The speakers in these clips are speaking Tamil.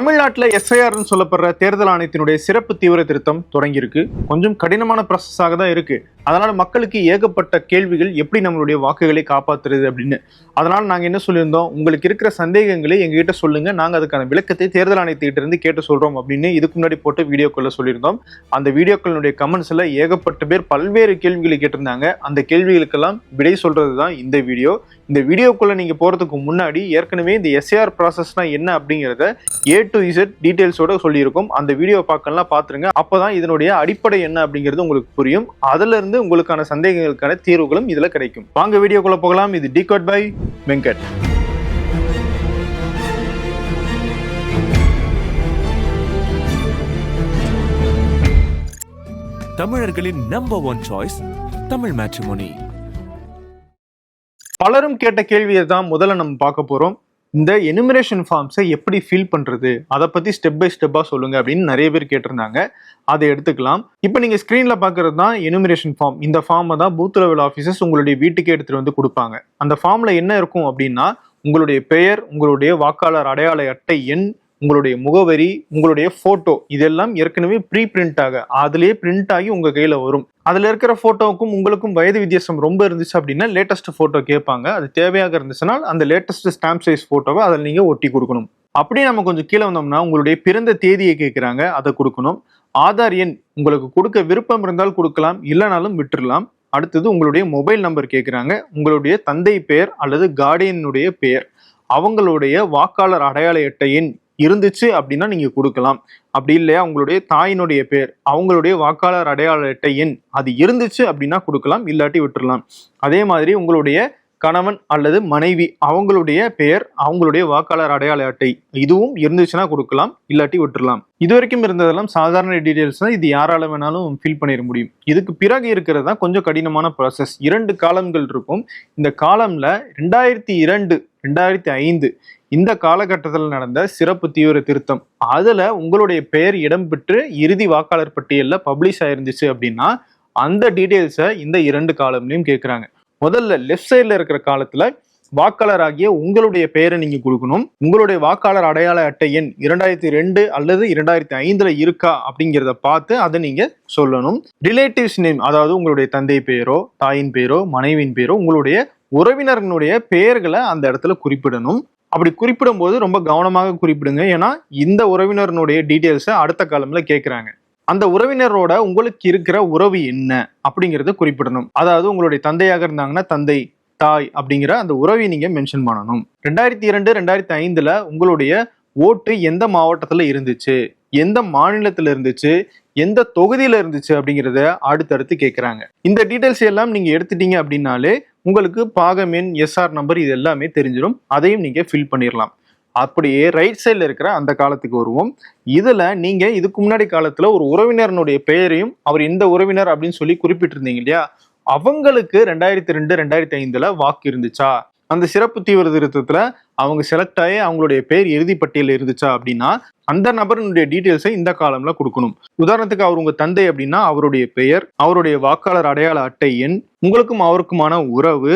தமிழ்நாட்டில் எஸ்ஐஆர்னு சொல்லப்படுற தேர்தல் ஆணையத்தினுடைய சிறப்பு தீவிர திருத்தம் தொடங்கியிருக்கு. கொஞ்சம் கடினமான ப்ராசஸாக தான் இருக்கு. அதனால மக்களுக்கு ஏகப்பட்ட கேள்விகள் எப்படி நம்மளுடைய வாக்குகளை காப்பாத்துறது அப்படின்னு. அதனால நாங்க என்ன சொல்லியிருந்தோம்? உங்களுக்கு இருக்கிற சந்தேகங்களை எங்ககிட்ட சொல்லுங்க. நாங்க அதுக்கான விளக்கத்தை தேர்தல் ஆணையத்திட்ட இருந்து கேட்டு சொல்றோம் அப்படின்னு இதுக்கு முன்னாடி போட்டு வீடியோக்குள்ள சொல்லியிருந்தோம். அந்த வீடியோக்களுடைய கமெண்ட்ஸ்ல ஏகப்பட்ட பேர் பல்வேறு கேள்விகளை கேட்டிருந்தாங்க. அந்த கேள்விகளுக்கெல்லாம் விடை சொல்றது தான் இந்த வீடியோ. இந்த வீடியோக்குள்ள நீங்க போறதுக்கு முன்னாடி ஏற்கனவே இந்த எஸ்ஏஆர் ப்ராசஸ்னா என்ன அப்படிங்கிறத ஏ டு இசட் டீடைல்ஸோட சொல்லியிருக்கோம். அந்த வீடியோ பார்க்கலாம் பார்த்துருங்க. அப்பதான் இதனுடைய அடிப்படை என்ன அப்படிங்கிறது உங்களுக்கு புரியும். அதுல இருந்து உங்களுக்கான சந்தேகங்களுக்கான தீர்வுகளும் இதுல கிடைக்கும். வாங்க வீடியோக்குள்ள போகலாம். இது டிகோட் பை வெங்கட் தமிழர்களின் number one choice Tamil Matrimony பலரும் கேட்ட கேள்வியை தான் முதல்ல நம்ம பார்க்க போறோம். இந்த எனுமரேஷன் ஃபார்ம்ஸை எப்படி ஃபில் பண்ணுறது அதை பற்றி ஸ்டெப் பை ஸ்டெப்பாக சொல்லுங்க அப்படின்னு நிறைய பேர் கேட்டிருந்தாங்க. அதை எடுத்துக்கலாம். இப்போ நீங்கள் ஸ்க்ரீனில் பார்க்கறது தான் எனுமரேஷன் ஃபார்ம் இந்த ஃபார்மை தான் பூத் லெவல் ஆஃபீஸர்ஸ் உங்களுடைய வீட்டுக்கே எடுத்துகிட்டு வந்து கொடுப்பாங்க. அந்த ஃபார்மில் என்ன இருக்கும் அப்படின்னா உங்களுடைய பெயர் உங்களுடைய வாக்காளர் அடையாள அட்டை எண் உங்களுடைய முகவரி உங்களுடைய போட்டோ இதெல்லாம் ஏற்கனவே ப்ரீ பிரிண்ட் ஆக அதுலயே பிரிண்ட் ஆகி உங்க கையில வரும். அதுல இருக்கிற போட்டோவுக்கும் உங்களுக்கும் வயது வித்தியாசம் ரொம்ப இருந்துச்சு அப்படின்னா லேட்டஸ்ட் போட்டோ கேட்பாங்க. அது தேவையாக இருந்துச்சுன்னா அந்த லேட்டஸ்ட் ஸ்டாம்ப் சைஸ் போட்டோவை அதில் நீங்க ஒட்டி கொடுக்கணும். அப்படியே நம்ம கொஞ்சம் கீழே வந்தோம்னா உங்களுடைய பிறந்த தேதியை கேட்குறாங்க அதை கொடுக்கணும். ஆதார் எண் உங்களுக்கு கொடுக்க விருப்பம் இருந்தால் கொடுக்கலாம் இல்லைனாலும் விட்டுறலாம். அடுத்தது உங்களுடைய மொபைல் நம்பர் கேட்குறாங்க. உங்களுடைய தந்தை பெயர் அல்லது கார்டியனுடைய பெயர். அவங்களுடைய வாக்காளர் அடையாள அட்டை எண் இருந்துச்சு அப்படின்னா நீங்க கொடுக்கலாம். அப்படி இல்லையா? உங்களுடைய தாயினுடைய பேர் அவங்களுடைய வாக்காளர் அடையாள அட்டை எண் அது இருந்துச்சு அப்படின்னா கொடுக்கலாம் இல்லாட்டி விட்டுரலாம் அதே மாதிரி உங்களுடைய கணவன் அல்லது மனைவி அவங்களுடைய பெயர் அவங்களுடைய வாக்காளர் அடையாள அட்டை இதுவும் இருந்துச்சுன்னா கொடுக்கலாம் இல்லாட்டி விட்டுரலாம் இது வரைக்கும் இருந்ததெல்லாம் சாதாரண டீடைல்ஸ் தான். இது யாரால வேணாலும் ஃபில் பண்ணிட முடியும். இதுக்கு பிறகு இருக்கிறது தான் கொஞ்சம் கடினமான ப்ராசஸ் இரண்டு காலம்கள் இருக்கும். இந்த காலம்ல ரெண்டாயிரத்தி இரண்டு ரெண்டாயிரத்தி ஐந்து இந்த காலகட்டத்தில் நடந்த சிறப்பு தீவிர திருத்தம். அதில் உங்களுடைய பெயர் இடம்பெற்று இறுதி வாக்காளர் பட்டியலில் பப்ளிஷ் ஆயிருந்துச்சு அப்படின்னா அந்த டீட்டெயில்ஸை இந்த இரண்டு காலம்லையும் கேட்குறாங்க முதல்ல லெஃப்ட் சைடில் இருக்கிற காலத்தில் வாக்காளர் ஆகிய உங்களுடைய பெயரை நீங்க கொடுக்கணும். உங்களுடைய வாக்காளர் அடையாள அட்டை எண் இரண்டாயிரத்தி ரெண்டு அல்லது இரண்டாயிரத்தி ஐந்துல இருக்கா அப்படிங்கிறத பார்த்து அதை நீங்க சொல்லணும். ரிலேட்டிவ்ஸ் நேம் அதாவது உங்களுடைய தந்தை பெயரோ தாயின் பெயரோ மனைவியின் பெயரோ உங்களுடைய உறவினர்களுடைய பெயர்களை அந்த இடத்துல குறிப்பிடணும். அப்படி குறிப்பிடும்போது ரொம்ப கவனமாக குறிப்பிடுங்க. ஏன்னா இந்த உறவினரனுடைய டீட்டெயில்ஸை அடுத்த காலம்ல கேட்குறாங்க. அந்த உறவினரோட உங்களுக்கு இருக்கிற உறவு என்ன? அப்படிங்கிறத குறிப்பிடணும். அதாவது உங்களுடைய தந்தையாக இருந்தாங்கன்னா தந்தை தாய் அப்படிங்கிற அந்த உறவை நீங்க மென்ஷன் பண்ணணும். ரெண்டாயிரத்தி இரண்டு ரெண்டாயிரத்தி ஐந்துல உங்களுடைய ஓட்டு எந்த மாவட்டத்துல இருந்துச்சு? எந்த மாநிலத்துல இருந்துச்சு? எந்த தொகுதியில இருந்துச்சு அப்படிங்கிறத அடுத்தடுத்து கேட்குறாங்க. இந்த டீட்டெயில்ஸ் எல்லாம் நீங்க எடுத்துட்டீங்க அப்படின்னாலே உங்களுக்கு பாகம் எண் எஸ்ஆர் நம்பர் இது எல்லாமே தெரிஞ்சிடும். அதையும் நீங்கள் ஃபில் பண்ணிடலாம் அப்படியே ரைட் சைடில் இருக்கிற அந்த காலத்துக்கு வருவோம். இதில் நீங்கள் இதுக்கு முன்னாடி காலத்தில் ஒரு உறவினரனுடைய பெயரையும் அவர் இந்த உறவினர் அப்படின்னு சொல்லி குறிப்பிட்டிருந்தீங்க இல்லையா? அவங்களுக்கு ரெண்டாயிரத்தி ரெண்டு ரெண்டாயிரத்தி ஐந்தில் வாக்கு இருந்துச்சா? அந்த சிறப்பு தீவிர திருத்தத்தில் அவங்க செலக்ட் ஆகி அவங்களுடைய பேர் இறுதி பட்டியலில் இருந்துச்சா அப்படின்னா அந்த நபரினுடைய டீட்டெயில்ஸை இந்த காலம்ல கொடுக்கணும். உதாரணத்துக்கு அவர் உங்க தந்தை அப்படின்னா அவருடைய பெயர் அவருடைய வாக்காளர் அடையாள அட்டை எண் உங்களுக்கும் அவருக்குமான உறவு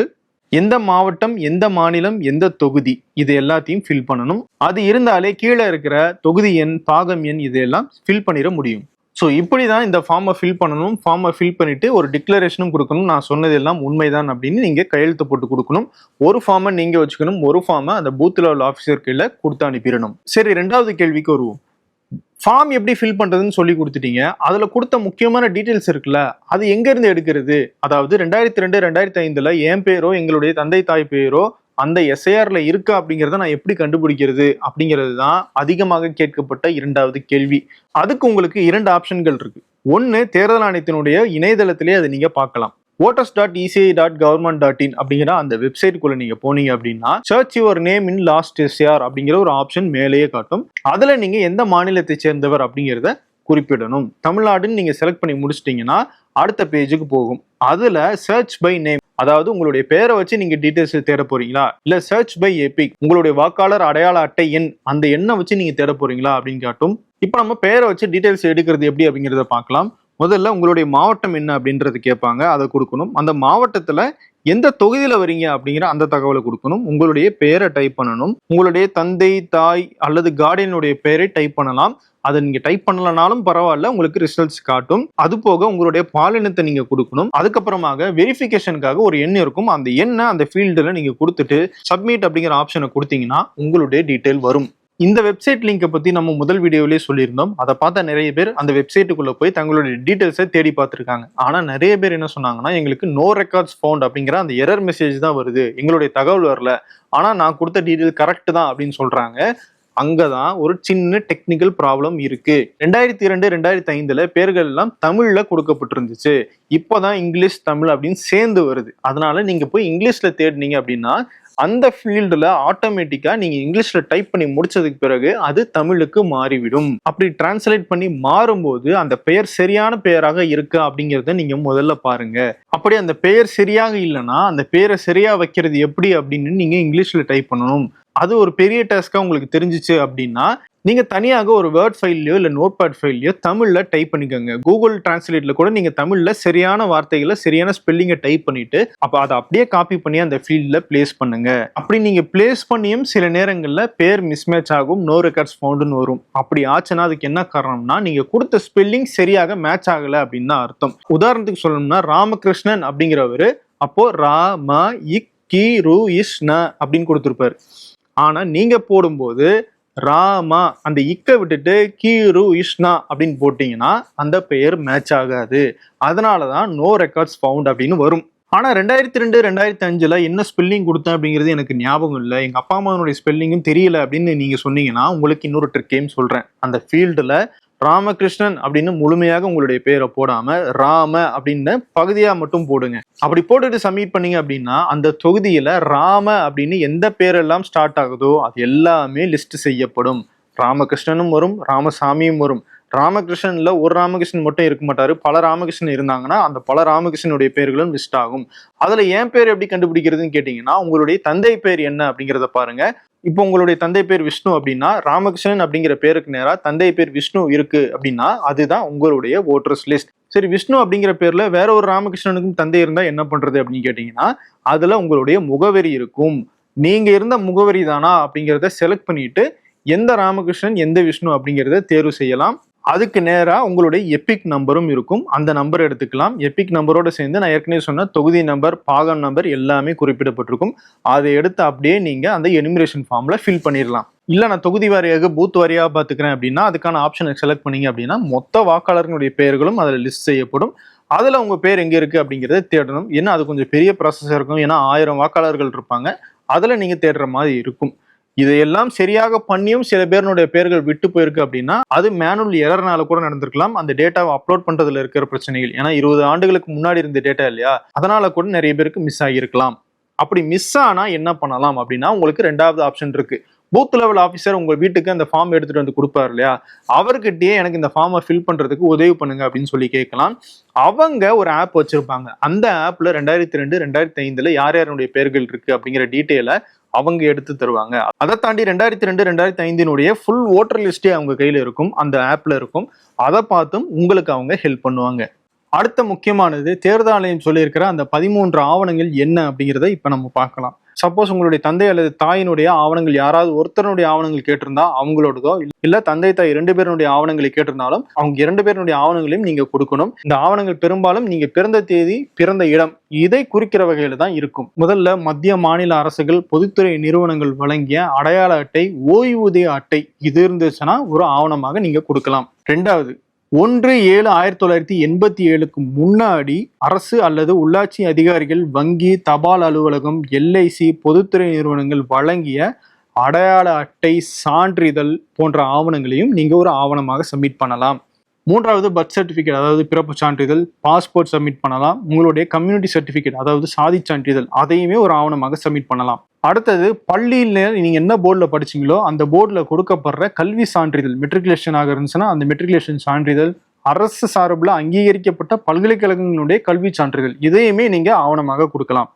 எந்த மாவட்டம் எந்த மாநிலம் எந்த தொகுதி இது எல்லாத்தையும் ஃபில் பண்ணணும். அது இருந்தாலே கீழே இருக்கிற தொகுதி எண் பாகம் எண் இதையெல்லாம் ஃபில் பண்ணிட முடியும். ஸோ இப்படி தான் இந்த ஃபார்மை ஃபில் பண்ணணும். ஃபார்மை ஃபில் பண்ணிவிட்டு ஒரு டிக்ளரேஷனும் கொடுக்கணும். நான் சொன்னது எல்லாம் உண்மைதான் அப்படின்னு நீங்கள் கையெழுத்து போட்டு கொடுக்கணும். ஒரு ஃபார்மை நீங்கள் வச்சுக்கணும். ஒரு ஃபார்மை அந்த பூத் லெவல் ஆஃபீஸர் கீழே கொடுத்து அனுப்பிடணும். சரி ரெண்டாவது கேள்விக்கு வருவோம். ஃபார்ம் எப்படி ஃபில் பண்ணுறதுன்னு சொல்லி கொடுத்துட்டீங்க. அதில் கொடுத்த முக்கியமான டீட்டெயில்ஸ் இருக்குல்ல அது எங்கேருந்து எடுக்கிறது? அதாவது ரெண்டாயிரத்தி ரெண்டு ரெண்டாயிரத்தி ஐந்தில் என் பேரோ எங்களுடைய தந்தை தாய் பேரோ அந்த எஸ்ஐஆர்ல இருக்கா அப்படிங்கிறத நான் எப்படி கண்டுபிடிக்கிறது அப்படிங்கிறது தான் அதிகமாக கேட்கப்பட்ட இரண்டாவது கேள்வி. அதுக்கு உங்களுக்கு இரண்டு ஆப்ஷன்கள் இருக்கு. ஒன்னு தேர்தல் ஆணையத்தினுடைய இணையதளத்திலே அதை நீங்க பார்க்கலாம். Voters dot ECI dot government dot in அப்படிங்கிற அந்த வெப்சைட்டுக்குள்ள நீங்க போனீங்க அப்படின்னா search your name in last SR அப்படிங்கிற ஒரு ஆப்ஷன் மேலேயே காட்டும். அதுல நீங்க எந்த மாநிலத்தை சேர்ந்தவர் அப்படிங்கிறத குறிப்பிடணும். தமிழ்நாடுன்னு நீங்க செலக்ட் பண்ணி முடிச்சிட்டீங்கன்னா அடுத்த பேஜுக்கு போகும். அதுல சர்ச் பை நேம் அதாவது உங்களுடைய பேரை வச்சு நீங்க டீடைல்ஸ் தேட போறீங்களா? இல்ல சர்ச் பை எபிக் உங்களுடைய வாக்காளர் அடையாள அட்டை எண் அந்த எண்ணை வச்சு நீங்க தேட போறீங்களா அப்படின்னு காட்டும். இப்போ நம்ம பேரை வச்சு டீடைல்ஸ் எடுக்கிறது எப்படி அப்படிங்கிறத பார்க்கலாம். முதல்ல உங்களுடைய மாவட்டம் என்ன அப்படின்றது கேட்பாங்க அதை கொடுக்கணும். அந்த மாவட்டத்தில் எந்த தொகுதியில் வரீங்க அப்படிங்கிற அந்த தகவலை கொடுக்கணும். உங்களுடைய பெயரை டைப் பண்ணணும். உங்களுடைய தந்தை தாய் அல்லது கார்டியனுடைய பெயரை டைப் பண்ணலாம். அதை நீங்க டைப் பண்ணலனாலும் பரவாயில்ல உங்களுக்கு ரிசல்ட்ஸ் காட்டும். அது போக உங்களுடைய பாலினத்தை நீங்க கொடுக்கணும். அதுக்கப்புறமாக வெரிஃபிகேஷனுக்காக ஒரு எண் இருக்கும். அந்த எண்ணை அந்த ஃபீல்டில் நீங்க கொடுத்துட்டு சப்மிட் அப்படிங்கிற ஆப்ஷனை கொடுத்தீங்கன்னா உங்களுடைய டீட்டெயில் வரும். இந்த வெப்சைட் லிங்கை பற்றி நம்ம முதல் வீடியோவிலே சொல்லியிருந்தோம். அதை பார்த்த நிறைய பேர் அந்த வெப்சைட்டுக்குள்ளே போய் தங்களுடைய டீட்டெயில்ஸை தேடி பார்த்துருக்காங்க. ஆனால் நிறைய பேர் என்ன சொன்னாங்கன்னா எங்களுக்கு நோ ரெக்கார்ட்ஸ் ஃபவுண்ட் அப்படிங்கிற அந்த எரர் மெசேஜ் தான் வருது. எங்களுடைய தகவல் வரல. ஆனால் நான் கொடுத்த டீட்டெயில் கரெக்ட் தான் அப்படின்னு சொல்கிறாங்க அங்கே தான் ஒரு சின்ன டெக்னிக்கல் ப்ராப்ளம் இருக்கு. ரெண்டாயிரத்தி இரண்டு ரெண்டாயிரத்தி ஐந்தில் பேர்கள் எல்லாம் தமிழில் கொடுக்கப்பட்டிருந்துச்சு. இப்போதான் இங்கிலீஷ் தமிழ் அப்படின்னு சேர்ந்து வருது. அதனால நீங்கள் போய் இங்கிலீஷில் தேடினீங்க அப்படின்னா அந்த ஃபீல்டில் ஆட்டோமேட்டிக்காக நீங்கள் இங்கிலீஷில் டைப் பண்ணி முடிச்சதுக்கு பிறகு அது தமிழுக்கு மாறிவிடும். அப்படி டிரான்ஸ்லேட் பண்ணி மாறும்போது அந்த பெயர் சரியான பெயராக இருக்கா அப்படிங்கிறத நீங்கள் முதல்ல பாருங்க. அப்படி அந்த பெயர் சரியாக இல்லைன்னா அந்த பெயரை சரியாக வைக்கிறது எப்படி அப்படின்னு நீங்கள் இங்கிலீஷில் டைப் பண்ணணும். அது ஒரு பெரிய டாஸ்க்காக உங்களுக்கு தெரிஞ்சிச்சு அப்படின்னா நீங்கள் தனியாக ஒரு வேர்ட் ஃபைல்லையோ இல்லை நோட் பேட் ஃபைல்லையோ தமிழில் டைப் பண்ணிக்கோங்க. கூகுள் டிரான்ஸ்லேட்டில் கூட நீங்கள் தமிழில் சரியான வார்த்தைகளை சரியான ஸ்பெல்லிங்கை டைப் பண்ணிவிட்டு அப்போ அதை அப்படியே காப்பி பண்ணி அந்த ஃபீல்டில் பிளேஸ் பண்ணுங்க. அப்படி நீங்கள் பிளேஸ் பண்ணியும் சில நேரங்களில் பேர் மிஸ்மேட்ச் ஆகும் நோ ரெக்கார்ட்ஸ் ஃபவுண்டுன்னு வரும். அப்படி ஆச்சுன்னா அதுக்கு என்ன காரணம்னா நீங்கள் கொடுத்த ஸ்பெல்லிங் சரியாக மேட்ச் ஆகலை அப்படின்னு தான் அர்த்தம். உதாரணத்துக்கு சொல்லணும்னா ராமகிருஷ்ணன் அப்படிங்கிறவர் அப்போது ரா ம இக் கி ரு இஷ்ண அப்படின்னு கொடுத்துருப்பாரு. ஆனால் நீங்கள் போடும்போது ராமா அந்த இக்க விட்டுட்டு கீரு இஷ்னா அப்படின்னு போட்டிங்கன்னா அந்த பெயர் மேட்ச் ஆகாது. அதனால தான் நோ ரெக்கார்ட்ஸ் ஃபவுண்ட் அப்படின்னு வரும். ஆனால் ரெண்டாயிரத்தி ரெண்டு ரெண்டாயிரத்தி அஞ்சில் என்ன ஸ்பெல்லிங் கொடுத்தேன் அப்படிங்கிறது எனக்கு ஞாபகம் இல்லை. எங்கள் அப்பா அம்மாவனுடைய ஸ்பெல்லிங்கும் தெரியல அப்படின்னு நீங்கள் சொன்னீங்கன்னா உங்களுக்கு இன்னொரு ட்ரிக்கேன்னு சொல்கிறேன் அந்த ஃபீல்டில் ராமகிருஷ்ணன் அப்படின்னு முழுமையாக உங்களுடைய பேரை போடாம ராம அப்படின்னு பகுதியா மட்டும் போடுங்க. அப்படி போட்டுட்டு சப்மிட் பண்ணீங்க அப்படின்னா அந்த தொகுதியில ராம அப்படின்னு எந்த பேரெல்லாம் ஸ்டார்ட் ஆகுதோ அது எல்லாமே லிஸ்ட் செய்யப்படும். ராமகிருஷ்ணனும் வரும் ராமசாமியும் வரும். ராமகிருஷ்ணன்ல ஒரு ராமகிருஷ்ணன் மட்டும் இருக்க மாட்டாரு. பல ராமகிருஷ்ணன் இருந்தாங்கன்னா அந்த பல ராமகிருஷ்ணனுடைய பேர்களும் லிஸ்ட் ஆகும். அதுல என் பேர் எப்படி கண்டுபிடிக்கிறதுன்னு கேட்டீங்கன்னா உங்களுடைய தந்தை பேர் என்ன அப்படிங்கிறத பாருங்க. இப்போ உங்களுடைய தந்தை பேர் விஷ்ணு அப்படின்னா ராமகிருஷ்ணன் அப்படிங்கிற பேருக்கு நேராக தந்தை பேர் விஷ்ணு இருக்கு அப்படின்னா அதுதான் உங்களுடைய ஓட்டர்ஸ் லிஸ்ட் சரி விஷ்ணு அப்படிங்கிற பேர்ல வேற ஒரு ராமகிருஷ்ணனுக்கும் தந்தை இருந்தா என்ன பண்றது அப்படின்னு கேட்டீங்கன்னா அதுல உங்களுடைய முகவரி இருக்கும். நீங்க இருந்த முகவரி தானா அப்படிங்கிறத செலக்ட் பண்ணிட்டு எந்த ராமகிருஷ்ணன் எந்த விஷ்ணு அப்படிங்கிறத தேர்வு செய்யலாம். அதுக்கு நேராக உங்களுடைய எபிக் நம்பரும் இருக்கும். அந்த நம்பர் எடுத்துக்கலாம். எபிக் நம்பரோடு சேர்ந்து நான் ஏற்கனவே சொன்ன தொகுதி நம்பர் பாகம் நம்பர் எல்லாமே குறிப்பிடப்பட்டிருக்கும். அதை எடுத்து அப்படியே நீங்கள் அந்த எனிமிரேஷன் ஃபார்மில் ஃபில் பண்ணிடலாம் இல்லை நான் தொகுதி வாரியாக பூத் வாரியாக பார்த்துக்கிறேன் அப்படின்னா அதுக்கான ஆப்ஷனை செலக்ட் பண்ணீங்க அப்படின்னா மொத்த வாக்காளர்களுடைய பெயர்களும் அதில் லிஸ்ட் செய்யப்படும். அதில் உங்கள் பேர் எங்கே இருக்குது அப்படிங்கிறத தேடணும். ஏன்னா அது கொஞ்சம் பெரிய ப்ராசஸாக இருக்கும். ஏன்னா ஆயிரம் வாக்காளர்கள் இருப்பாங்க. அதில் நீங்கள் தேடுற மாதிரி இருக்கும். இதையெல்லாம் சரியாக பண்ணியும் சில பேருனுடைய பேர்கள் விட்டு போயிருக்கு அப்படின்னா அது மேனுவல் எரர்னால கூட நடந்திருக்கலாம். அந்த டேட்டாவை அப்லோட் பண்றதுல இருக்கிற பிரச்சனைகள். ஏன்னா இருபது ஆண்டுகளுக்கு முன்னாடி இருந்த டேட்டா இல்லையா? அதனால கூட நிறைய பேருக்கு மிஸ் ஆகியிருக்கலாம். அப்படி மிஸ் ஆனா என்ன பண்ணலாம் அப்படின்னா உங்களுக்கு ரெண்டாவது ஆப்ஷன் இருக்கு. பூத் லெவல் ஆஃபீஸர் உங்க வீட்டுக்கு அந்த ஃபார்ம் எடுத்துட்டு வந்து கொடுப்பாரு இல்லையா? அவர்கிட்டயே எனக்கு இந்த ஃபார்மை ஃபில் பண்றதுக்கு உதவி பண்ணுங்க அப்படின்னு சொல்லி கேட்கலாம். அவங்க ஒரு ஆப் வச்சிருப்பாங்க. அந்த ஆப்ல ரெண்டாயிரத்தி ரெண்டு ரெண்டாயிரத்தி ஐந்துல யார் யாருடைய பேர்கள் இருக்கு அப்படிங்கிற டீட்டெயிலை அவங்க எடுத்து தருவாங்க. அதை தாண்டி ரெண்டாயிரத்தி ரெண்டு ரெண்டாயிரத்தி ஐந்தினுடைய ஃபுல் ஓட்டர் லிஸ்டே அவங்க கையில இருக்கும். அந்த ஆப்ல இருக்கும். அதை பார்த்தும் உங்களுக்கு அவங்க ஹெல்ப் பண்ணுவாங்க. அடுத்த முக்கியமானது தேர்தல் ஆணையம் சொல்லியிருக்கிற அந்த பதிமூன்று ஆவணங்கள் என்ன அப்படிங்கிறத இப்ப நம்ம பார்க்கலாம். சப்போஸ் உங்களுடைய தந்தை அல்லது தாயினுடைய ஆவணங்கள் யாராவது ஒருத்தருடைய ஆவணங்கள் கேட்டிருந்தா அவங்களோடதோ இல்ல தந்தை தாய் இரண்டு பேருடைய ஆவணங்களை கேட்டிருந்தாலும் அவங்க இரண்டு பேருடைய ஆவணங்களையும் நீங்க கொடுக்கணும். இந்த ஆவணங்கள் பெரும்பாலும் நீங்க பிறந்த தேதி பிறந்த இடம் இதை குறிக்கிற வகையில தான் இருக்கும். முதல்ல மத்திய மாநில அரசுகள் பொதுத்துறை நிறுவனங்கள் வழங்கிய அடையாள அட்டை ஓய்வூதிய அட்டை இது இருந்துச்சுன்னா ஒரு ஆவணமாக நீங்க கொடுக்கலாம். ரெண்டாவது ஒன்று ஏழு ஆயிரத்தி தொள்ளாயிரத்தி எண்பத்தி ஏழுக்கு முன்னாடி அரசு அல்லது உள்ளாட்சி அதிகாரிகள் வங்கி தபால் அலுவலகம் எல்ஐசி பொதுத்துறை நிறுவனங்கள் வழங்கிய அடையாள அட்டை சான்றிதழ் போன்ற ஆவணங்களையும் நீங்கள் ஒரு ஆவணமாக சப்மிட் பண்ணலாம். மூன்றாவது பர்த் சர்டிஃபிகேட் அதாவது பிறப்பு சான்றிதழ் பாஸ்போர்ட் சப்மிட் பண்ணலாம். உங்களுடைய கம்யூனிட்டி சர்டிஃபிகேட் அதாவது சாதி சான்றிதழ் அதையுமே ஒரு ஆவணமாக சப்மிட் பண்ணலாம். அடுத்தது பள்ளியில் நீங்கள் என்ன போர்டில் படிச்சீங்களோ அந்த போர்டில் கொடுக்கப்படுற கல்வி சான்றிதழ் மெட்ரிகுலேஷனாக இருந்துச்சுன்னா அந்த மெட்ரிகுலேஷன் சான்றிதழ் அரசு சார்பில் அங்கீகரிக்கப்பட்ட பல்கலைக்கழகங்களுடைய கல்வி சான்றிதழ். இதையுமே நீங்கள் ஆவணமாக கொடுக்கலாம்.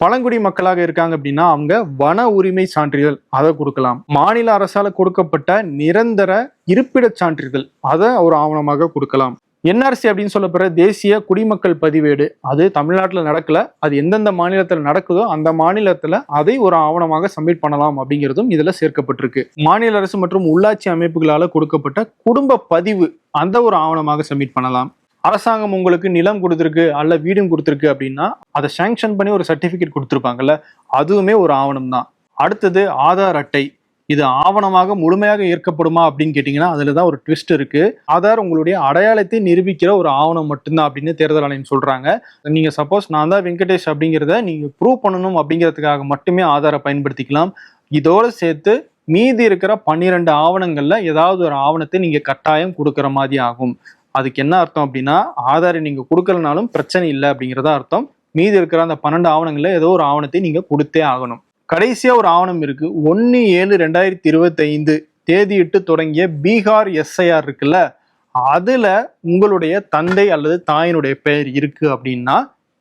பழங்குடி மக்களாக இருக்காங்க அப்படின்னா அவங்க வன உரிமை சான்றிதழ் அதை கொடுக்கலாம். மாநில அரசால் கொடுக்கப்பட்ட நிரந்தர இருப்பிடச் சான்றிதழ் அதை ஒரு ஆவணமாக கொடுக்கலாம். என்ஆர்சி அப்படின்னு சொல்லப்படுற தேசிய குடிமக்கள் பதிவேடு. அது தமிழ்நாட்டில் நடக்கல. அது எந்தெந்த மாநிலத்தில் நடக்குதோ அந்த மாநிலத்தில் அதை ஒரு ஆவணமாக சப்மிட் பண்ணலாம் அப்படிங்கிறதும் இதில் சேர்க்கப்பட்டிருக்கு. மாநில அரசு மற்றும் உள்ளாட்சி அமைப்புகளால் கொடுக்கப்பட்ட குடும்ப பதிவு அந்த ஒரு ஆவணமாக சப்மிட் பண்ணலாம். அரசாங்கம் உங்களுக்கு நிலம் கொடுத்துருக்கு அல்ல வீடும் கொடுத்துருக்கு அப்படின்னா அதை சேங்ஷன் பண்ணி ஒரு சர்டிஃபிகேட் கொடுத்துருப்பாங்கல்ல அதுவுமே ஒரு ஆவணம் தான் அடுத்தது ஆதார் அட்டை. இது ஆவணமாக முழுமையாக ஏற்கப்படுமா அப்படின்னு கேட்டிங்கன்னா அதில் தான் ஒரு ட்விஸ்ட் இருக்குது ஆதார் உங்களுடைய அடையாளத்தை நிரூபிக்கிற ஒரு ஆவணம் மட்டும்தான் அப்படின்னு தேர்தல் ஆணையம் சொல்கிறாங்க நீங்கள் சப்போஸ் நான் தான் வெங்கடேஷ் அப்படிங்கிறத நீங்கள் ப்ரூவ் பண்ணணும் அப்படிங்கிறதுக்காக மட்டுமே ஆதாரை பயன்படுத்திக்கலாம். இதோடு சேர்த்து மீதி இருக்கிற பன்னிரெண்டு ஆவணங்களில் ஏதாவது ஒரு ஆவணத்தை நீங்கள் கட்டாயம் கொடுக்குற மாதிரி ஆகும். அதுக்கு என்ன அர்த்தம் அப்படின்னா ஆதாரை நீங்கள் கொடுக்கலனாலும் பிரச்சனை இல்லை அப்படிங்கிறதா அர்த்தம். மீதி இருக்கிற அந்த பன்னெண்டு ஆவணங்களில் ஏதோ ஒரு ஆவணத்தை நீங்கள் கொடுத்தே ஆகணும். கடைசியா ஒரு ஆவணம் இருக்கு. ஒன்னு ஏழு ரெண்டாயிரத்தி இருபத்தி ஐந்து தேதியிட்டு தொடங்கிய பீகார் எஸ்ஐஆர் இருக்குல்ல அதுல உங்களுடைய தந்தை அல்லது தாயினுடைய பெயர் இருக்கு அப்படின்னா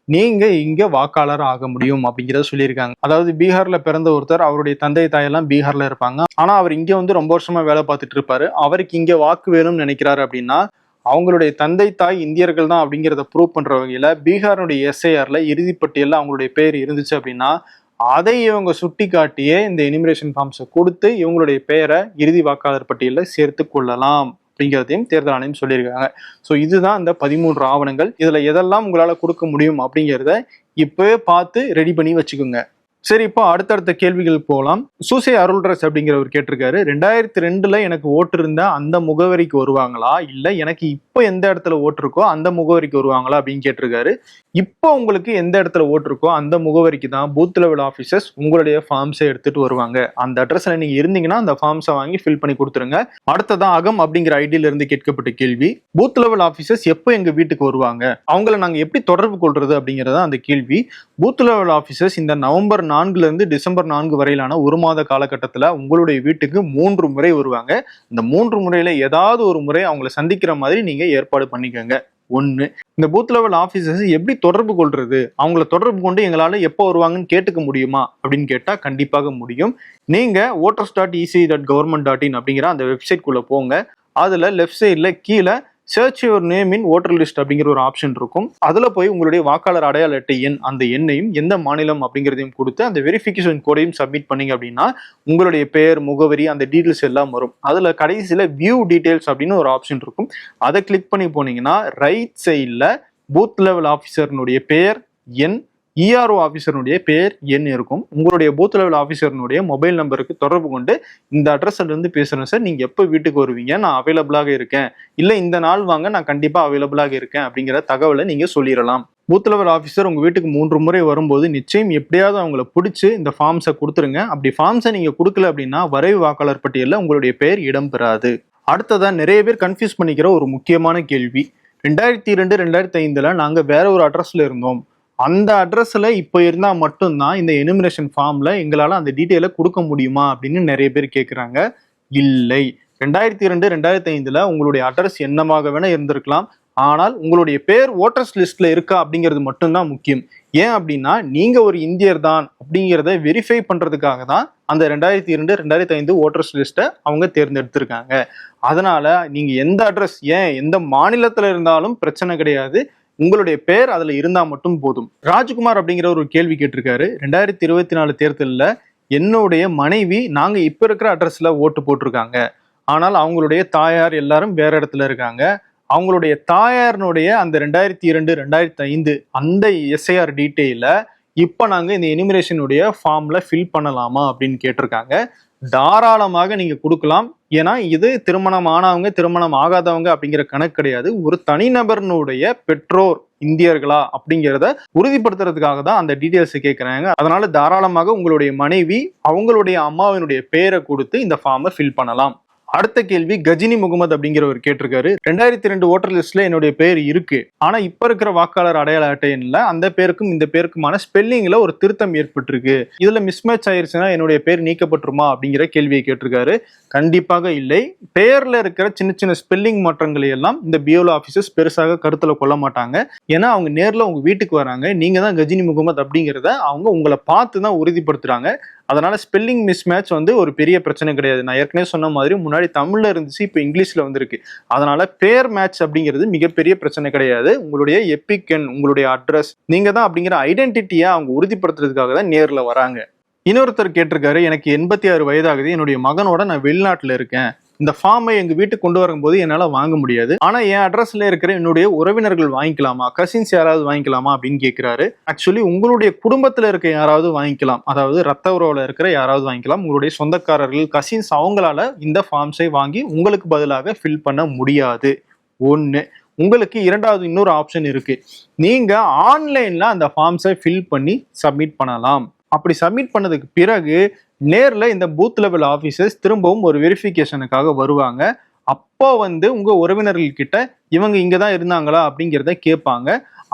நீங்க இங்க வாக்காளர் ஆக முடியும் அப்படிங்கிறத சொல்லியிருக்காங்க. அதாவது பீகார்ல பிறந்த ஒருத்தர் அவருடைய தந்தை தாயெல்லாம் பீகார்ல இருப்பாங்க. ஆனா அவர் இங்க வந்து ரொம்ப வருஷமா வேலை பார்த்துட்டு இருப்பாரு. அவருக்கு இங்க வாக்கு வேணும்னு நினைக்கிறாரு அப்படின்னா அவங்களுடைய தந்தை தாய் இந்தியர்கள் தான் அப்படிங்கிறத ப்ரூவ் பண்ற வகையில பீகாருடைய எஸ்ஐஆர்ல இறுதிப்பட்டியல்ல அவங்களுடைய பேர் இருந்துச்சு அப்படின்னா அதை இவங்க சுட்டி காட்டியே இந்த எனிமிரேஷன் ஃபார்ம்ஸை கொடுத்து இவங்களுடைய பெயரை இறுதி வாக்காளர் பட்டியலில் சேர்த்து கொள்ளலாம் அப்படிங்கிறதையும் தேர்தல் ஆணையம் சொல்லியிருக்காங்க. ஸோ இதுதான் இந்த பதிமூன்று ஆவணங்கள். இதில் எதெல்லாம் உங்களால் கொடுக்க முடியும் அப்படிங்கிறத இப்போவே பார்த்து ரெடி பண்ணி வச்சுக்கோங்க. சரி இப்போ அடுத்தடுத்த கேள்விகள் போகலாம் சூசை அருள்ரஸ் அப்படிங்கிறவர் கேட்டிருக்காரு. ரெண்டாயிரத்தி ரெண்டுல எனக்கு ஓட்டு இருந்தா அந்த முகவரிக்கு வருவாங்களா? இல்ல எனக்கு இப்போ எந்த இடத்துல ஓட்டு இருக்கோ அந்த முகவரிக்கு வருவாங்களா அப்படின்னு கேட்டிருக்காரு. இப்போ உங்களுக்கு எந்த இடத்துல ஓட்டு இருக்கோ அந்த முகவரிக்கு தான் பூத் லெவல் ஆஃபீஸர்ஸ் உங்களுடைய ஃபார்ம்ஸை எடுத்துட்டு வருவாங்க. அந்த அட்ரஸ்ல நீங்க இருந்தீங்கன்னா அந்த ஃபார்ம்ஸை வாங்கி ஃபில் பண்ணி கொடுத்துருங்க. அடுத்ததான் அகம் அப்படிங்கிற ஐடியில இருந்து கேட்கப்பட்ட கேள்வி பூத் லெவல் ஆஃபீஸர்ஸ் எப்போ எங்க வீட்டுக்கு வருவாங்க? அவங்கள நாங்க எப்படி தொடர்பு கொள்றது அப்படிங்கறத அந்த கேள்வி. பூத் லெவல் ஆஃபீஸர்ஸ் இந்த நவம்பர் நான்குலேருந்து டிசம்பர் நான்கு வரையிலான ஒரு மாத காலகட்டத்தில் உங்களுடைய வீட்டுக்கு மூன்று முறை வருவாங்க. இந்த மூன்று முறையில் ஏதாவது ஒரு முறை அவங்கள சந்திக்கிற மாதிரி நீங்கள் ஏற்பாடு பண்ணிக்கோங்க. ஒன்று இந்த பூத் லெவல் ஆஃபீஸர்ஸ் எப்படி தொடர்பு கொள்வது அவங்கள தொடர்பு கொண்டு எங்களால் எப்போ வருவாங்கன்னு கேட்டுக்க முடியுமா? அப்படின்னு கேட்டால் கண்டிப்பாக முடியும். நீங்கள் voters dot EC dot government dot in அப்படிங்கிற அந்த வெப்சைட்குள்ளே போங்க. அதில் லெஃப்ட் சைடில் கீழே search your name in voter list அப்படிங்கிற ஒரு ஆப்ஷன் இருக்கும். அதில் போய் உங்களுடைய வாக்காளர் அடையாள அட்டை எண் அந்த எண்ணையும் எந்த மாநிலம் அப்படிங்கிறதையும் கொடுத்து அந்த வெரிஃபிகேஷன் கோடையும் சப்மிட் பண்ணீங்க அப்படின்னா உங்களுடைய பெயர் முகவரி அந்த டீட்டெயில்ஸ் எல்லாம் வரும். அதில் கடைசியில் வியூ டீட்டெயில்ஸ் அப்படின்னு ஒரு ஆப்ஷன் இருக்கும். அதை கிளிக் பண்ணி போனீங்கன்னா ரைட் சைடில் பூத் லெவல் ஆஃபீஸர்னுடைய பெயர் எண் இஆர்ஓ ஆஃபீஸர்னுடைய பெயர் எண் இருக்கும். உங்களுடைய பூத் லெவல் ஆஃபீஸர்னுடைய மொபைல் நம்பருக்கு தொடர்பு கொண்டு இந்த அட்ரஸ்லேருந்து இருந்து சார். நீங்கள் எப்போ வீட்டுக்கு வருவீங்க? நான் அவைலபிளாக இருக்கேன். இல்லை இந்த நாள் வாங்க நான் கண்டிப்பாக அவைலபிளாக இருக்கேன் அப்படிங்கிற தகவலை நீங்கள் சொல்லிடலாம். பூத் லெவல் ஆஃபீஸர் உங்கள் வீட்டுக்கு மூன்று முறை வரும்போது நிச்சயம் எப்படியாவது அவங்கள பிடிச்சி இந்த ஃபார்ம்ஸை கொடுத்துருங்க. அப்படி ஃபார்ம்ஸை நீங்கள் கொடுக்கல அப்படின்னா வரைவு வாக்காளர் பட்டியலில் உங்களுடைய பெயர் இடம்பெறாது. அடுத்ததாக நிறைய பேர் கன்ஃபியூஸ் பண்ணிக்கிற ஒரு முக்கியமான கேள்வி. ரெண்டாயிரத்தி இரண்டு ரெண்டாயிரத்தி ஐந்தில் நாங்கள் வேற ஒரு அட்ரஸில் இருந்தோம். அந்த அட்ரஸில் இப்போ இருந்தால் மட்டும்தான் இந்த எனுமினேஷன் ஃபார்மில் எங்களால் அந்த டீட்டெயிலை கொடுக்க முடியுமா அப்படின்னு நிறைய பேர் கேட்குறாங்க இல்லை. ரெண்டாயிரத்தி இரண்டு ரெண்டாயிரத்தி ஐந்தில் உங்களுடைய அட்ரஸ் என்னமாக வேணால் இருந்திருக்கலாம். ஆனால் உங்களுடைய பேர் ஓட்டர்ஸ் லிஸ்ட்ல இருக்கா அப்படிங்கிறது மட்டும்தான் முக்கியம். ஏன் அப்படின்னா நீங்க ஒரு இந்தியர் தான் அப்படிங்கிறத வெரிஃபை பண்றதுக்காக தான் அந்த ரெண்டாயிரத்தி இரண்டு ரெண்டாயிரத்தி ஐந்து ஓட்டர்ஸ் லிஸ்ட்டை அவங்க தேர்ந்தெடுத்திருக்காங்க. அதனால நீங்க எந்த அட்ரஸ் ஏன் எந்த மாநிலத்துல இருந்தாலும் பிரச்சனை கிடையாது. உங்களுடைய பேர் அதுல இருந்தா மட்டும் போதும். ராஜ்குமார் அப்படிங்கிற ஒரு கேள்வி கேட்டிருக்காரு. ரெண்டாயிரத்தி இருபத்தி நாலு தேர்தலில் என்னுடைய மனைவி நாங்க இப்ப இருக்கிற அட்ரஸ்ல ஓட்டு போட்டிருக்காங்க. ஆனால் அவங்களுடைய தாயார் எல்லாரும் வேற இடத்துல இருக்காங்க. அவங்களுடைய தாயாரினுடைய அந்த ரெண்டாயிரத்தி இரண்டு ரெண்டாயிரத்தி ஐந்து அந்த எஸ்ஐஆர் டீட்டெயில இப்போ நாங்க இந்த எனிமிரேஷனுடைய ஃபார்ம்ல ஃபில் பண்ணலாமா அப்படின்னு கேட்டிருக்காங்க. தாராளமாக நீங்க கொடுக்கலாம். ஏன்னா இது திருமணம் ஆனவங்க திருமணம் ஆகாதவங்க அப்படிங்கிற கணக்கு கிடையாது. ஒரு தனிநபர்னுடைய பெற்றோர் இந்தியர்களா அப்படிங்கிறத உறுதிப்படுத்துறதுக்காக தான் அந்த டீட்டெயில்ஸ் கேட்குறாங்க அதனால தாராளமாக உங்களுடைய மனைவி அவங்களுடைய அம்மாவினுடைய பெயரை கொடுத்து இந்த ஃபார்மை ஃபில் பண்ணலாம். அடுத்த கேள்வி கஜினி முகமது அப்படிங்கிறவர் கேட்டிருக்காரு. ரெண்டாயிரத்தி ரெண்டு ஓட்டர் லிஸ்ட்ல என்னுடைய பேர் இருக்கு. ஆனா இப்ப இருக்கிற வாக்காளர் அடையாள அட்டையில அந்த பேருக்கும் இந்த பேருக்குமான ஸ்பெல்லிங்ல ஒரு திருத்தம் ஏற்பட்டிருக்கு. இதுல மிஸ்மேட்ச் ஆயிருச்சுன்னா என்னுடைய பேர் நீக்கப்பட்டுருமா அப்படிங்கிற கேள்வியை கேட்டிருக்காரு. கண்டிப்பாக இல்லை. பெயர்ல இருக்கிற சின்ன சின்ன ஸ்பெல்லிங் மாற்றங்களை எல்லாம் இந்த பியோலோ ஆபீசர்ஸ் பெருசாக கருத்துல கொள்ள மாட்டாங்க. ஏன்னா அவங்க நேர்ல உங்க வீட்டுக்கு வராங்க. நீங்க தான் கஜினி முகமது அப்படிங்கிறத அவங்க உங்களை பார்த்து தான் உறுதிப்படுத்துறாங்க. அதனால ஸ்பெல்லிங் மிஸ்மேட்ச் வந்து ஒரு பெரிய பிரச்சனை கிடையாது. நான் ஏற்கனவே சொன்ன மாதிரி முன்னாடி தமிழ்ல இருந்துச்சு இப்போ இங்கிலீஷ்ல வந்திருக்கு. அதனால பேர் மேட்ச் அப்படிங்கிறது மிகப்பெரிய பிரச்சனை கிடையாது. உங்களுடைய எப்பிக் எண் உங்களுடைய அட்ரஸ் நீங்க தான் அப்படிங்கிற ஐடென்டிட்டியை அவங்க உறுதிப்படுத்துறதுக்காக தான் நேரில் வராங்க. இன்னொருத்தர் கேட்டிருக்காரு எனக்கு எண்பத்தி ஆறு வயதாகுது என்னுடைய மகனோட நான் வெளிநாட்டில் இருக்கேன். இந்த ஃபார்மை எங்க வீட்டுக்கு கொண்டு வரும்போது என்னால வாங்க முடியாது. ஆனா என் அட்ரஸ்ல இருக்கிற என்னுடைய உறவினர்கள் வாங்கிக்கலாமா? கசின்ஸ் யாராவது வாங்கிக்கலாமா? அப்படின்னு கேட்கிறாரு ஆக்சுவலி உங்களுடைய குடும்பத்துல இருக்க யாராவது வாங்கிக்கலாம். அதாவது ரத்த உறவுல இருக்கிற யாராவது வாங்கிக்கலாம். உங்களுடைய சொந்தக்காரர்கள் கசின்ஸ் அவங்களால இந்த ஃபார்ம்ஸை வாங்கி உங்களுக்கு பதிலாக ஃபில் பண்ண முடியாது. ஒன்று உங்களுக்கு இரண்டாவது இன்னொரு ஆப்ஷன் இருக்கு. நீங்க ஆன்லைன்ல அந்த ஃபார்ம்ஸை ஃபில் பண்ணி சப்மிட் பண்ணலாம். அப்படி சப்மிட் பண்ணதுக்கு பிறகு நேரில் இந்த பூத் லெவல் ஆஃபீஸர்ஸ் திரும்பவும் ஒரு வெரிஃபிகேஷனுக்காக வருவாங்க. அப்போ வந்து உங்கள் உறவினர்கள்கிட்ட இவங்க இங்கே தான் இருந்தாங்களா அப்படிங்கிறத கேட்பாங்க.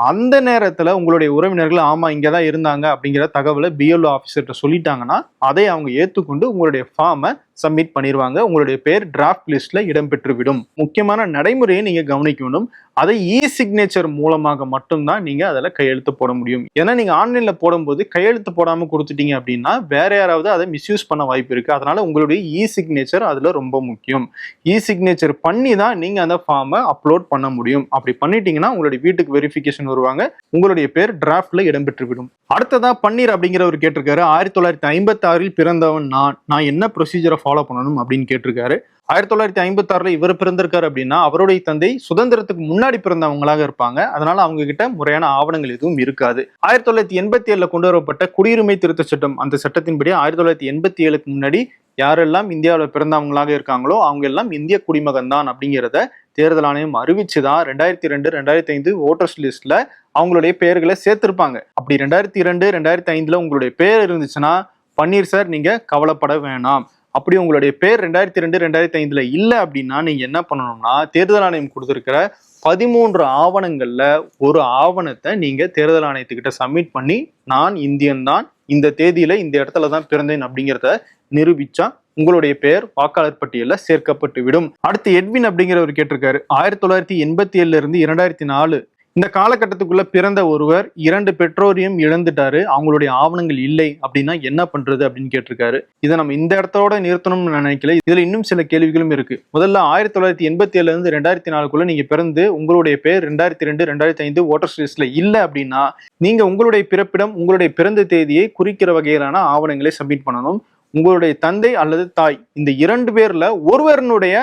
அந்த நேரத்தில் உங்களுடைய உறவினர்கள் ஆமாம் இங்கே தான் இருந்தாங்க அப்படிங்கிற தகவலை பிஎல்ஓ ஆஃபீஸர்கிட்ட சொல்லிட்டாங்கன்னா அதை அவங்க ஏற்றுக்கொண்டு உங்களுடைய ஃபார்மை சப்மிட் பண்ணிடுவாங்க உங்களுடைய பேர் டிராஃப்ட் லிஸ்ட்ல இடம்பெற்று விடும் முக்கியமான நடைமுறையை நீங்க கவனிக்கணும். அதை இ சிக்னேச்சர் மூலமாக மட்டும்தான் நீங்க அதில் கையெழுத்து போட முடியும். ஏன்னா நீங்க ஆன்லைன்ல போடும்போது கையெழுத்து போடாம கொடுத்துட்டீங்க அப்படின்னா வேற யாராவது அதை மிஸ்யூஸ் பண்ண வாய்ப்பு இருக்கு. அதனால உங்களுடைய இ சிக்னேச்சர் அதுல ரொம்ப முக்கியம். இ சிக்னேச்சர் பண்ணி தான் நீங்க அந்த ஃபார்மை அப்லோட் பண்ண முடியும். அப்படி பண்ணிட்டீங்கன்னா உங்களுடைய வீட்டுக்கு வெரிஃபிகேஷன் வருவாங்க. உங்களுடைய பேர் டிராஃப்ட்ல இடம்பெற்று விடும் அடுத்ததா பன்னீர் அப்படிங்கிறவர் கேட்டிருக்காரு. ஆயிரத்தி தொள்ளாயிரத்தி ஐம்பத்தி ஆறில் பிறந்தவன் நான். நான் என்ன ப்ரொசீஜரை ஃபாலோ பண்ணணும் அப்படின்னு கேட்டிருக்காரு. ஆயிரத்தி தொள்ளாயிரத்தி ஐம்பத்தி ஆறுல இவர் பிறந்திருக்காரு அப்படின்னா அவருடைய தந்தை சுதந்திரத்துக்கு முன்னாடி பிறந்தவங்களாக இருப்பாங்க. அதனால அவங்க கிட்ட முறையான ஆவணங்கள் எதுவும் இருக்காது. ஆயிரத்தி தொள்ளாயிரத்தி எண்பத்தி ஏழுல கொண்டு வரப்பட்ட குடியுரிமை திருத்த சட்டம் அந்த சட்டத்தின்படி ஆயிரத்தி தொள்ளாயிரத்தி எண்பத்தி ஏழுக்கு முன்னாடி யாரெல்லாம் இந்தியாவில் பிறந்தவங்களாக இருக்காங்களோ அவங்க எல்லாம் இந்திய குடிமகன் தான் அப்படிங்கிறத தேர்தல் ஆணையம் அறிவிச்சுதான் ரெண்டாயிரத்தி ரெண்டு ரெண்டாயிரத்தி ஐந்து ஓட்டர்ஸ் லிஸ்ட்ல அவங்களுடைய பெயர்களை சேர்த்திருப்பாங்க. அப்படி ரெண்டாயிரத்தி ரெண்டு ரெண்டாயிரத்தி ஐந்துல உங்களுடைய பேர் இருந்துச்சுன்னா பன்னீர் சார் நீங்க கவலைப்பட வேணாம். அப்படி உங்களுடைய பேர் ரெண்டாயிரத்தி ரெண்டு ரெண்டாயிரத்தி ஐந்துல இல்லை அப்படின்னா நீங்க என்ன பண்ணணும்னா தேர்தல் ஆணையம் கொடுத்துருக்கிற பதிமூன்று ஆவணங்கள்ல ஒரு ஆவணத்தை நீங்க தேர்தல் ஆணையத்துக்கிட்ட சப்மிட் பண்ணி நான் இந்தியன் தான் இந்த தேதியில இந்த இடத்துல தான் பிறந்தேன் அப்படிங்கிறத நிரூபிச்சா உங்களுடைய பெயர் வாக்காளர் பட்டியலில் சேர்க்கப்பட்டு விடும் அடுத்து எட்வின் அப்படிங்கிறவர் கேட்டிருக்காரு. ஆயிரத்தி தொள்ளாயிரத்தி எண்பத்தி ஏழுல இருந்து இரண்டாயிரத்தி நாலு இந்த காலகட்டத்துக்குள்ள பிறந்த ஒருவர் இரண்டு பெற்றோரையும் இழந்துட்டாரு. அவங்களுடைய ஆவணங்கள் இல்லை அப்படின்னா என்ன பண்றது அப்படின்னு கேட்டிருக்காரு. இதை நம்ம இந்த இடத்தோட நிறுத்தணும்னு நினைக்கல. இதுல இன்னும் சில கேள்விகளும் இருக்கு. முதல்ல ஆயிரத்தி தொள்ளாயிரத்தி எண்பத்தி ஏழுல இருந்து ரெண்டாயிரத்தி நாலுக்குள்ள நீங்க பிறந்து உங்களுடைய பேர் ரெண்டாயிரத்தி ரெண்டு ரெண்டாயிரத்தி ஐந்து ஓட்டர்ஸ் லிஸ்ட்ல இல்லை அப்படின்னா நீங்க உங்களுடைய பிறப்பிடம் உங்களுடைய பிறந்த தேதியை குறிக்கிற வகையிலான ஆவணங்களை சப்மிட் பண்ணணும். உங்களுடைய தந்தை அல்லது தாய் இந்த இரண்டு பேர்ல ஒருவரனுடைய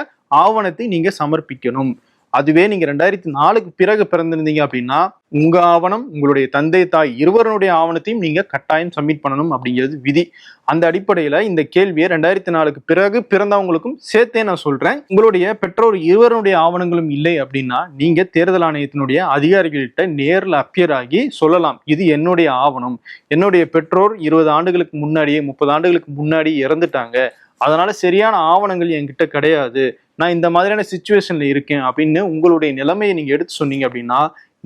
ஆவணத்தை நீங்க சமர்ப்பிக்கணும். அதுவே நீங்க ரெண்டாயிரத்தி நாலுக்கு பிறகு பிறந்திருந்தீங்க அப்படின்னா உங்க ஆவணம் உங்களுடைய தந்தை தாய் இருவருடைய ஆவணத்தையும் நீங்க கட்டாயம் சப்மிட் பண்ணணும் அப்படிங்கிறது விதி. அந்த அடிப்படையில இந்த கேள்வியை ரெண்டாயிரத்தி நாலுக்கு பிறகு பிறந்தவங்களுக்கும் சேர்த்தே நான் சொல்றேன். உங்களுடைய பெற்றோர் இருவருடைய ஆவணங்களும் இல்லை அப்படின்னா நீங்க தேர்தல் ஆணையத்தினுடைய அதிகாரிகள்கிட்ட நேரில் அப்பியர் ஆகி சொல்லலாம். இது என்னுடைய ஆவணம். என்னுடைய பெற்றோர் இருபது ஆண்டுகளுக்கு முன்னாடியே முப்பது ஆண்டுகளுக்கு முன்னாடி இறந்துட்டாங்க. அதனால சரியான ஆவணங்கள் என்கிட்ட கிடையாது. நான் இந்த மாதிரியான சுச்சுவேஷன்ல இருக்கேன் அப்படின்னு உங்களுடைய நிலைமையை நீங்க எடுத்து சொன்னீங்க அப்படின்னா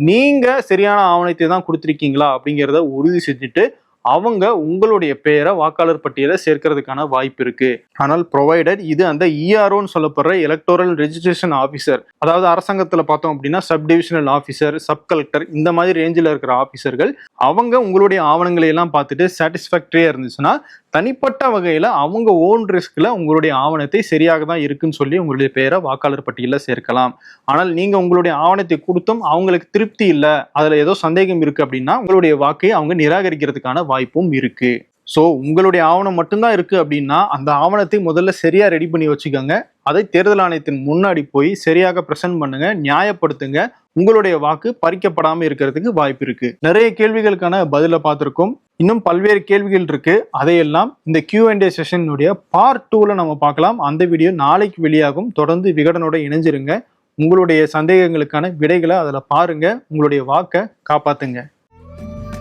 நீங்க சரியான ஆவணத்தை தான் கொடுத்துருக்கீங்களா அப்படிங்கிறத உறுதி செஞ்சுட்டு அவங்க உங்களுடைய பெயரை வாக்காளர் பட்டியலை சேர்க்கறதுக்கான வாய்ப்பு இருக்கு. ஆனால் ப்ரொவைடர் இது அந்த இஆர்ஓன்னு சொல்லப்படுற எலக்டோரல் ரெஜிஸ்ட்ரேஷன் ஆஃபீஸர் அதாவது அரசாங்கத்தில் பார்த்தோம் அப்படின்னா sub divisional officer sub collector இந்த மாதிரி ரேஞ்சில் இருக்கிற ஆஃபீஸர்கள் அவங்க உங்களுடைய ஆவணங்களை எல்லாம் பார்த்துட்டு சாட்டிஸ்ஃபேக்டரியா இருந்துச்சுன்னா தனிப்பட்ட வகையில் அவங்க ஓன் ரிஸ்கில் உங்களுடைய ஆவணத்தை சரியாக தான் இருக்குன்னு சொல்லி உங்களுடைய பெயரை வாக்காளர் பட்டியலில் சேர்க்கலாம். ஆனால் நீங்கள் உங்களுடைய ஆவணத்தை கொடுத்தும் அவங்களுக்கு திருப்தி இல்லை அதில் ஏதோ சந்தேகம் இருக்குது அப்படின்னா உங்களுடைய வாக்கை அவங்க நிராகரிக்கிறதுக்கான வாய்ப்பும் இருக்குது ஸோ உங்களுடைய ஆவணம் மட்டும்தான் இருக்குது அப்படின்னா அந்த ஆவணத்தை முதல்ல சரியாக ரெடி பண்ணி வச்சுக்கோங்க. அதை தேர்தல் ஆணையத்தின் முன்னாடி போய் சரியாக ப்ரெசென்ட் பண்ணுங்கள் நியாயப்படுத்துங்க. உங்களுடைய வாக்கு பறிக்கப்படாமல் இருக்கிறதுக்கு வாய்ப்பு இருக்கு. நிறைய கேள்விகளுக்கான பதிலை பார்த்துருக்கோம். இன்னும் பல்வேறு கேள்விகள் இருக்கு. அதையெல்லாம் இந்த கியூ அண்ட் ஏ செஷனுடைய பார்ட் டூவில் நம்ம பார்க்கலாம். அந்த வீடியோ நாளைக்கு வெளியாகும். தொடர்ந்து விகடனோட இணைஞ்சிருங்க. உங்களுடைய சந்தேகங்களுக்கான விடைகளை அதில் பாருங்க. உங்களுடைய வாக்கை காப்பாத்துங்க.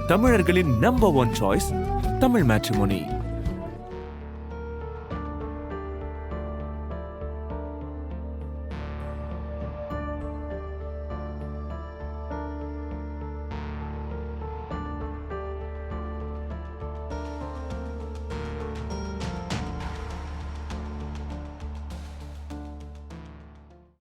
தமிழர்களின் number one choice Tamil Matrimony